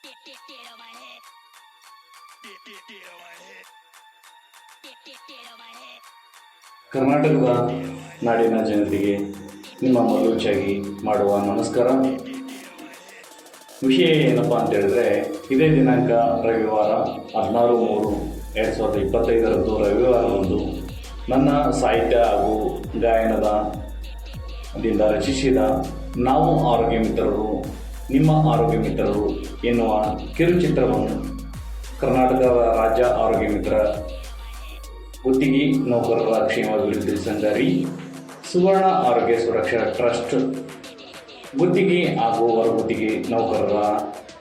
On my head. On my head. On my head. ಕರ್ನಾಟಕದ ನಾಡಿನ ಜನತೆಗೆ ನಿಮ್ಮ ಮಲುಚಾಗಿ ಮಾಡುವ ನಮಸ್ಕಾರ ವಿಷಯ ಏನಪ್ಪ ಅಂತ ಹೇಳಿದ್ರೆ, ಇದೇ ದಿನಾಂಕ ರವಿವಾರ ಹದಿನಾರು ಮೂರು ಎರಡು ಸಾವಿರದ ಇಪ್ಪತ್ತೈದರಂದು ರವಿವಾರದಂದು ನನ್ನ ಸಾಹಿತ್ಯ ಹಾಗೂ ಗಾಯನದ ದಿಂದ ರಚಿಸಿದ ನಾವು ಆರೋಗ್ಯ ಮಿತ್ರರು ನಿಮ್ಮ ಆರೋಗ್ಯ ಮಿತ್ರರು ಎನ್ನುವ ಕಿರುಚಿತ್ರವನ್ನು ಕರ್ನಾಟಕ ರಾಜ್ಯ ಆರೋಗ್ಯ ಮಿತ್ರ ಗುತ್ತಿಗೆ ನೌಕರರ ಕ್ಷೇಮಾಭಿವೃದ್ಧಿ ಸಂಘರಿ ಸುವರ್ಣ ಆರೋಗ್ಯ ಸುರಕ್ಷಾ ಟ್ರಸ್ಟ್ ಗುತ್ತಿಗೆ ಹಾಗೂ ಹೊರಗುತ್ತಿಗೆ ನೌಕರರ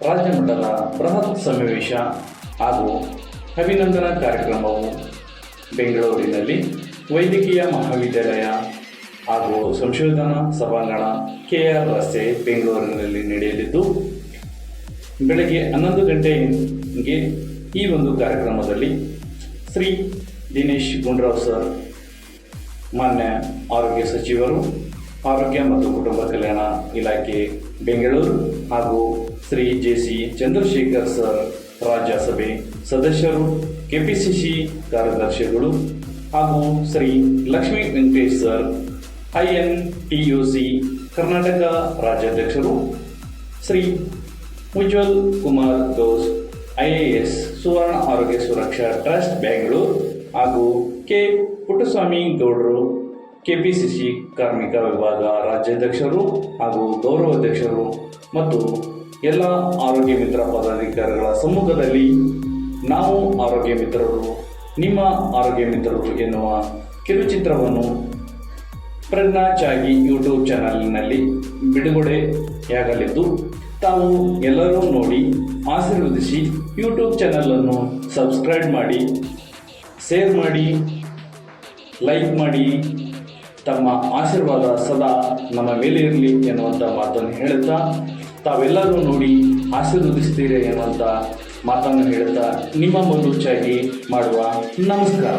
ರಾಜ್ಯ ಮಟ್ಟದ ಬೃಹತ್ ಸಮಾವೇಶ ಹಾಗೂ ಅಭಿನಂದನಾ ಕಾರ್ಯಕ್ರಮವು ಬೆಂಗಳೂರಿನಲ್ಲಿ ವೈದ್ಯಕೀಯ ಮಹಾವಿದ್ಯಾಲಯ ಹಾಗೂ ಸಂಶೋಧನಾ ಸಭಾಂಗಣ ಕೆಆರ್ ರಸ್ತೆ ಬೆಂಗಳೂರಿನಲ್ಲಿ ನಡೆಯಲಿದ್ದು, ಬೆಳಗ್ಗೆ ಹನ್ನೊಂದು ಗಂಟೆಗೆ ಈ ಒಂದು ಕಾರ್ಯಕ್ರಮದಲ್ಲಿ ಶ್ರೀ ದಿನೇಶ್ ಗುಂಡ್ರಾವ್ ಸರ್, ಮಾನ್ಯ ಆರೋಗ್ಯ ಸಚಿವರು, ಆರೋಗ್ಯ ಮತ್ತು ಕುಟುಂಬ ಕಲ್ಯಾಣ ಇಲಾಖೆ ಬೆಂಗಳೂರು ಹಾಗೂ Shri J C Chandrashekhar sir Rajya Sabha ಸದಸ್ಯರು, ಕೆಪಿಸಿಸಿ ಕಾರ್ಯದರ್ಶಿಗಳು ಹಾಗೂ Shri Lakshmi Venkatesh sir I N T U C Karnataka ರಾಜ್ಯಾಧ್ಯಕ್ಷರು ಶ್ರೀ ಉಜ್ವಲ್ ಕುಮಾರ್ ಘೋಷ್ ಐಎಎಸ್ ಸುವರ್ಣ ಆರೋಗ್ಯ ಸುರಕ್ಷಾ ಟ್ರಸ್ಟ್ ಬೆಂಗಳೂರು ಹಾಗೂ ಕೆ ಪುಟ್ಟಸ್ವಾಮಿ ಗೌಡರು ಕೆಪಿಸಿಸಿ ಕಾರ್ಮಿಕ ವಿಭಾಗ ರಾಜ್ಯಾಧ್ಯಕ್ಷರು ಹಾಗೂ ಗೌರವಾಧ್ಯಕ್ಷರು ಮತ್ತು ಎಲ್ಲ ಆರೋಗ್ಯ ಮಿತ್ರ ಪದಾಧಿಕಾರಿಗಳ ಸಮ್ಮುಖದಲ್ಲಿ ನಾವು ಆರೋಗ್ಯ ಮಿತ್ರರು, ನಿಮ್ಮ ಆರೋಗ್ಯ ಮಿತ್ರರು ಎನ್ನುವ ಕಿರುಚಿತ್ರವನ್ನು ಪ್ರಜ್ಞಾ ಚಾಗಿ ಯೂಟ್ಯೂಬ್ ಚಾನಲ್ನಲ್ಲಿ ಬಿಡುಗಡೆಯಾಗಲಿದ್ದು, ತಾವು ಎಲ್ಲರೂ ನೋಡಿ ಆಶೀರ್ವದಿಸಿ ಯೂಟ್ಯೂಬ್ ಚಾನಲನ್ನು ಸಬ್ಸ್ಕ್ರೈಬ್ ಮಾಡಿ ಶೇರ್ ಮಾಡಿ ಲೈಕ್ ಮಾಡಿ. ತಮ್ಮ ಆಶೀರ್ವಾದ ಸದಾ ನಮ್ಮ ಮೇಲೆ ಇರಲಿ ಎನ್ನುವಂಥ ಮಾತನ್ನು ಹೇಳುತ್ತಾ, ತಾವೆಲ್ಲರೂ ನೋಡಿ ಆಶೀರ್ವದಿಸ್ತೀರಿ ಎನ್ನುವಂಥ ಮಾತನ್ನು ಹೇಳುತ್ತಾ ನಿಮ್ಮ ಮಗುಚಾಗಿ ಮಾಡುವ ನಮಸ್ಕಾರ.